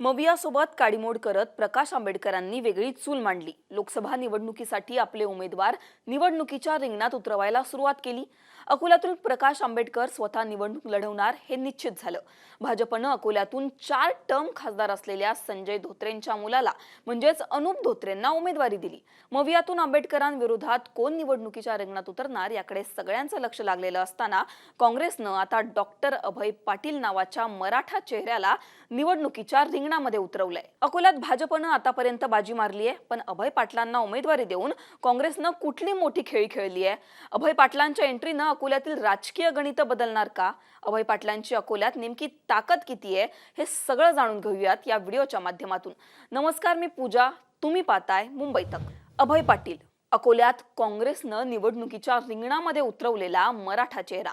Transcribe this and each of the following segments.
मवियासोबत काडीमोड करत प्रकाश आंबेडकरांनी वेगळी चूल मांडली. लोकसभा निवडणुकीसाठी आपले उमेदवार निवडणुकीच्या रिंगणात उतरवायला सुरुवात केली. अकोल्यातून प्रकाश आंबेडकर स्वतः निवडणूक लढवणार हे निश्चित झालं. भाजपनं अकोल्यातून चार टर्म खासदार असलेल्या संजय धोत्रेंच्या मुलाला म्हणजेच अनुप धोत्रेंना उमेदवारी दिली. मवियातून आंबेडकरांविरोधात कोण निवडणुकीच्या रिंगणात उतरणार याकडे सगळ्यांचं लक्ष लागलेलं असताना काँग्रेसनं आता डॉक्टर अभय पाटील नावाच्या मराठा चेहऱ्याला निवडणुकीच्या रिंग रिंगणामध्ये उतरवलंय. अकोल्यात भाजपनं आतापर्यंत बाजी मारली आहे पण अभय पाटलांना उमेदवारी देऊन काँग्रेसनं कुठली मोठी खेळी खेळली आहे अभय पाटलांच्या एंट्रीनं अकोल्यातील राजकीय गणित बदलणार का? अभय पाटलांची अकोल्यात नेमकी ताकद किती आहे हे सगळं जाणून घेऊयात या व्हिडिओच्या माध्यमातून. नमस्कार मी पूजा. तुम्ही पाहताय मुंबई तक. अभय पाटील अकोल्यात काँग्रेसनं निवडणुकीच्या रिंगणामध्ये उतरवलेला मराठा चेहरा.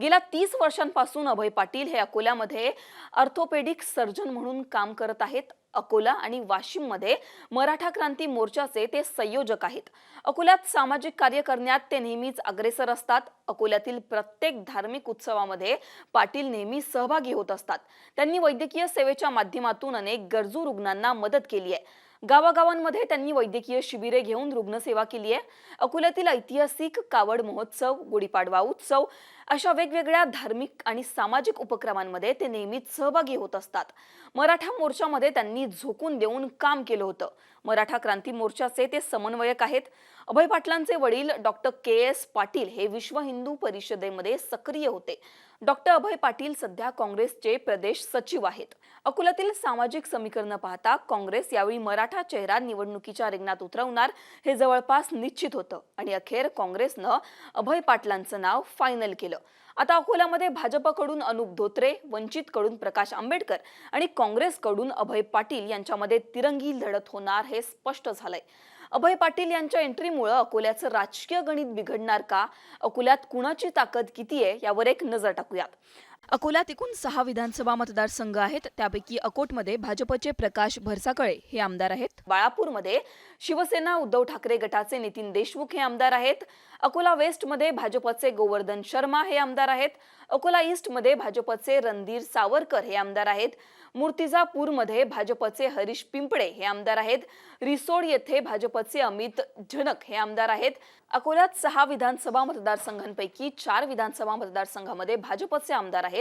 गेल्या तीस वर्षांपासून अभय पाटील हे अकोल्यामध्ये ऑर्थोपेडिक सर्जन म्हणून काम करत आहेत. अकोला आणि वाशिममध्ये मराठा क्रांती मोर्चाचे ते संयोजक आहेत. अकोल्यात सामाजिक कार्य करण्यात ते नेहमीच अग्रेसर असतात. अकोल्यातील प्रत्येक धार्मिक उत्सवामध्ये पाटील नेहमी सहभागी होत असतात. त्यांनी वैद्यकीय सेवेच्या माध्यमातून अनेक गरजू रुग्णांना मदत केली आहे. गावागावांमध्ये त्यांनी वैद्यकीय शिबिरे घेऊन रुग्णसेवा केली आहे. अकोल्यातील ऐतिहासिक कावड महोत्सव गुढीपाडवा उत्सव अशा वेगवेगळ्या धार्मिक आणि सामाजिक उपक्रमांमध्ये ते नेहमीच सहभागी होत असतात. मराठा मोर्चामध्ये त्यांनी झोकून देऊन काम केलं होतं. मराठा क्रांती मोर्चाचे ते समन्वयक आहेत. अभय पाटलांचे वडील डॉक्टर के एस पाटील हे विश्व हिंदू परिषदेमध्ये सक्रिय होते. डॉक्टर अभय पाटील सध्या काँग्रेसचे प्रदेश सचिव आहेत. अकोल्यातील सामाजिक समीकरण पाहता काँग्रेस यावेळी मराठा चेहरा निवडणुकीच्या रिंगणात उतरवणार हे जवळपास निश्चित होतं आणि अखेर काँग्रेसनं अभय पाटलांचं नाव फायनल केलं. आता अकोल्यामध्ये भाजपकडून अनुप धोत्रे वंचितकडून प्रकाश आंबेडकर आणि काँग्रेसकडून अभय पाटील यांच्यामध्ये तिरंगी लढत होणार हे स्पष्ट झालंय. अभय पाटील यांच्या एंट्रीमुळं अकोल्याचं राजकीय गणित बिघडणार का? अकोल्यात कुणाची ताकद किती आहे? यावर एक नजर टाकूयात. अकोल्यात एकूण सहा विधानसभा मतदारसंघ आहेत. त्यापैकी अकोटमध्ये भाजपचे प्रकाश भरसाकळे हे आमदार आहेत. बाळापूरमध्ये शिवसेना उद्धव ठाकरे गटाचे नितीन देशमुख हे आमदार आहेत. अकोला वेस्टमध्ये भाजपचे गोवर्धन शर्मा हे आमदार आहेत. अकोला ईस्टमध्ये भाजपचे रणधीर सावरकर हे आमदार आहेत. मूर्तिजापूरमध्ये भाजपचे हरीश पिंपळे हे आमदार आहेत. रिसोड येथे भाजपचे अमित झनक हे आमदार आहेत. अकोल्यात सहा विधानसभा मतदारसंघांपैकी चार विधानसभा मतदारसंघामध्ये भाजपचे आमदार आहेत.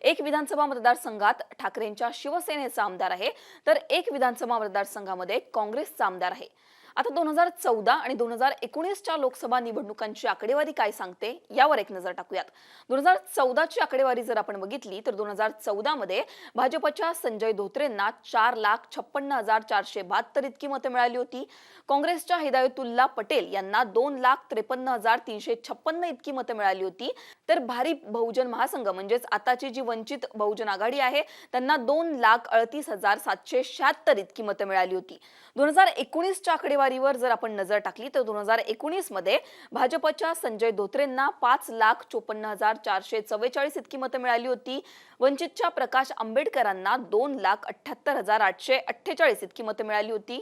एक विधानसभा मतदारसंघात ठाकरेंच्या शिवसेनेचा आमदार आहे. तर एक विधानसभा मतदारसंघामध्ये काँग्रेसचा आमदार आहे. आता दोन हजार चौदा आणि दोन हजार एकोणीसच्या लोकसभा निवडणुकांची आकडेवारी काय सांगते यावर एक नजर टाकूयात. दोन हजार चौदाची आकडेवारी जर आपण बघितली तर दोन हजार चौदामध्ये भाजपच्या संजय धोत्रेंना चार लाख छप्पन्न हजार चारशे बहात्तर इतकी मतं मिळाली होती. काँग्रेसच्या हिदायतुल्ला पटेल यांना दोन लाख त्रेपन्न हजार तीनशे छप्पन्न इतकी मतं मिळाली होती. तर भारी बहुजन महासंघ म्हणजेच आताची जी वंचित बहुजन आघाडी आहे त्यांना दोन लाख अडतीस हजार सातशे शहात्तर इतकी मतं मिळाली होती. दोन हजार एकोणीसच्या आकडेवारीवर जर आपण नजर टाकली तर दोन हजार एकोणीसमध्ये भाजपच्या संजय धोत्रेंना पाच लाख चोपन्न हजार चारशे चव्वेचाळीस इतकी मतं मिळाली होती. वंचितच्या प्रकाश आंबेडकरांना दोन लाख अठ्ठ्याहत्तर हजार आठशे अठ्ठेचाळीस इतकी मतं मिळाली होती.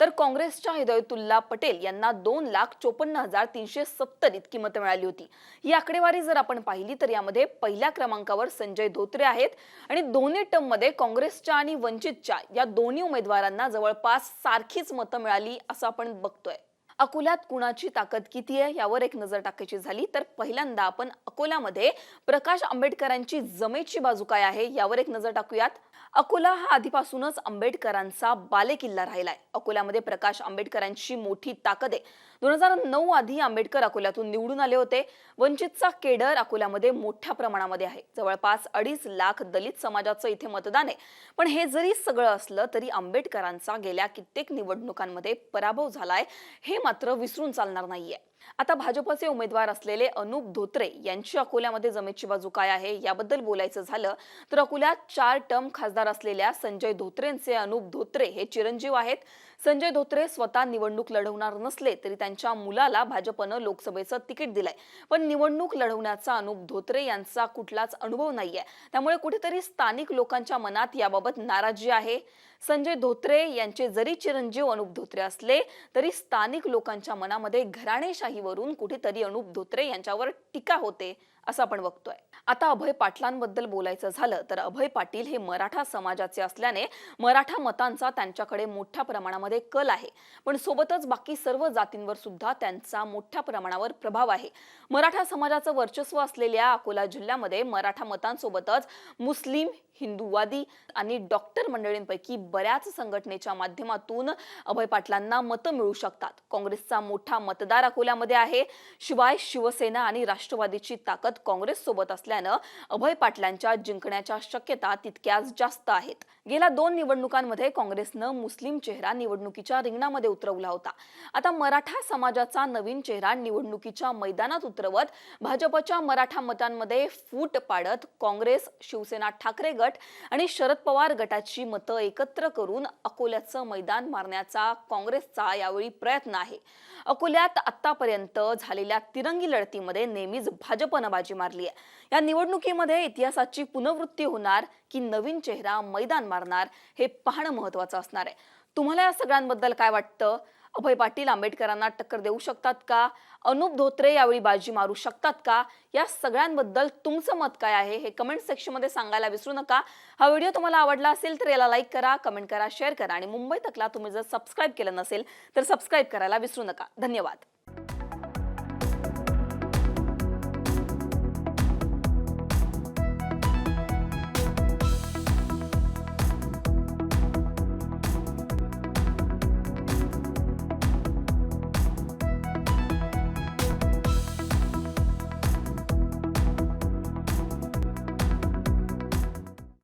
तर काँग्रेसच्या हिदयतुल्ला पटेल यांना दोन लाख चोपन्न हजार तीनशे सत्तर इतकी मतं मिळाली होती. ही आकडेवारी जर आपण पाहिली तर यामध्ये पहिल्या क्रमांकावर संजय धोत्रे आहेत आणि दोन्ही टर्ममध्ये काँग्रेसच्या आणि वंचितच्या या दोन्ही उमेदवारांना जवळपास सारखीच मतं मिळाली असं आपण बघतोय. अकोल्यात कुणाची ताकद किती आहे यावर एक नजर टाकायची झाली. तर पहिल्यांदा आपण अकोल्यामध्ये प्रकाश आंबेडकरांची जमेची बाजू काय आहे यावर एक नजर टाकूयात. अकोला हा आधीपासूनच आंबेडकरांचा बालेकिल्ला राहिलाय. अकोल्यामध्ये प्रकाश आंबेडकरांची मोठी ताकद आहे. दोन हजार नऊ आधी आंबेडकर अकोल्यातून निवडून आले होते. वंचितचा केडर अकोल्यामध्ये मोठ्या प्रमाणामध्ये आहे. जवळपास अडीच लाख दलित समाजाचं इथे मतदान आहे. पण हे जरी सगळं असलं तरी आंबेडकरांचा गेल्या कित्येक निवडणुकांमध्ये पराभव झालाय. हे मात्र विसरून चालणार नाहीये. आता भाजपचे उमेदवार असलेले अनुप धोत्रे यांची अकोल्यामध्ये जमेची बाजू काय आहे याबद्दल बोलायचं झालं तर अकोल्यात चार टर्म खासदार असलेल्या संजय धोत्रेंचे अनुप धोत्रे हे चिरंजीव आहेत. संजय धोत्रे स्वतः निवडणूक लढवणार नसले तरी त्यांच्या मुलाला भाजपनं लोकसभेचं तिकीट दिलंय. पण निवडणूक लढवण्याचा अनुप धोत्रे यांचा कुठलाच अनुभव नाहीये. त्यामुळे कुठेतरी स्थानिक लोकांच्या मनात याबाबत नाराजी आहे. संजय धोत्रे यांचे जरी चिरंजीव अनुप धोत्रे असले तरी स्थानिक लोकांच्या मनामध्ये घराणेशाहीवरून कुठेतरी अनुप धोत्रे यांच्यावर टीका होते. असं आपण बघतोय. आता अभय पाटलांबद्दल बोलायचं झालं तर अभय पाटील हे मराठा समाजाचे असल्याने मराठा मतांचा त्यांच्याकडे मोठ्या प्रमाणामध्ये कल आहे. पण सोबतच बाकी सर्व जातींवर सुद्धा त्यांचा मोठ्या प्रमाणावर प्रभाव आहे. मराठा समाजाचं वर्चस्व असलेल्या अकोला जिल्ह्यामध्ये मराठा मतांसोबतच मुस्लिम हिंदूवादी आणि डॉक्टर मंडळींपैकी बऱ्याच संघटनेच्या माध्यमातून अभय पाटलांना मतं मिळू शकतात. काँग्रेसचा मोठा मतदार अकोल्यामध्ये आहे. शिवाय शिवसेना आणि राष्ट्रवादीची ताकद काँग्रेस सोबत असल्यानं अभय पाटलांच्या जिंकण्याच्या शक्यता तितक्याच जास्त आहेत. गेल्या दोन निवडणुकांमध्ये काँग्रेसनं मुस्लिम चेहरा निवडणुकीच्या रिंगणामध्ये उतरवला होता. आता मराठा समाजाचा नवीन चेहरा निवडणुकीच्या मैदानात उतरवत भाजपच्या मराठा मतांमध्ये फूट पाडत काँग्रेस शिवसेना ठाकरे गट आणि शरद पवार गटाची मतं एकत्र करून अकोल्याचं मैदान मारण्याचा काँग्रेसचा यावेळी प्रयत्न आहे. अकोल्यात आतापर्यंत झालेल्या तिरंगी लढतीमध्ये नेहमीच भाजपनं बाजी बाजी मारली आहे. या निवडणुकीमध्ये इतिहासाची पुनर्वृत्ती होणार की नवीन चेहरा मैदान मारणार हे पाहणं महत्वाचं असणार आहे. तुम्हाला या सगळ्यांबद्दल काय वाटतं? अभय पाटील आंबेडकरांना टक्कर देऊ शकतात का? अनुप धोत्रे यावेळी बाजी मारू शकतात का? या सगळ्यांबद्दल तुमचं मत काय आहे हे कमेंट सेक्शनमध्ये सांगायला विसरू नका. हा व्हिडिओ तुम्हाला आवडला असेल तर याला लाईक करा कमेंट करा शेअर करा आणि मुंबई तकला तुम्ही जर सबस्क्राईब केलं नसेल तर सबस्क्राईब करायला विसरू नका. धन्यवाद.